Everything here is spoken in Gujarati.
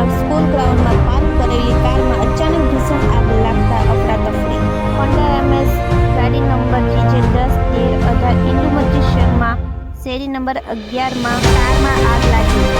નજીકના સ્કૂલ ગ્રાઉન્ડમાં પાર્ક કરેલી કારમાં અચાનક ભીષણ આગ લાગતા અફડાતફડી હોન્ડા એમએસ ગાડી નંબર જે દસ, તેર, અઢાર, ઇન્દુમતી શહેરમાં શેરી નંબર અગિયારમાં કારમાં આગ લાગી.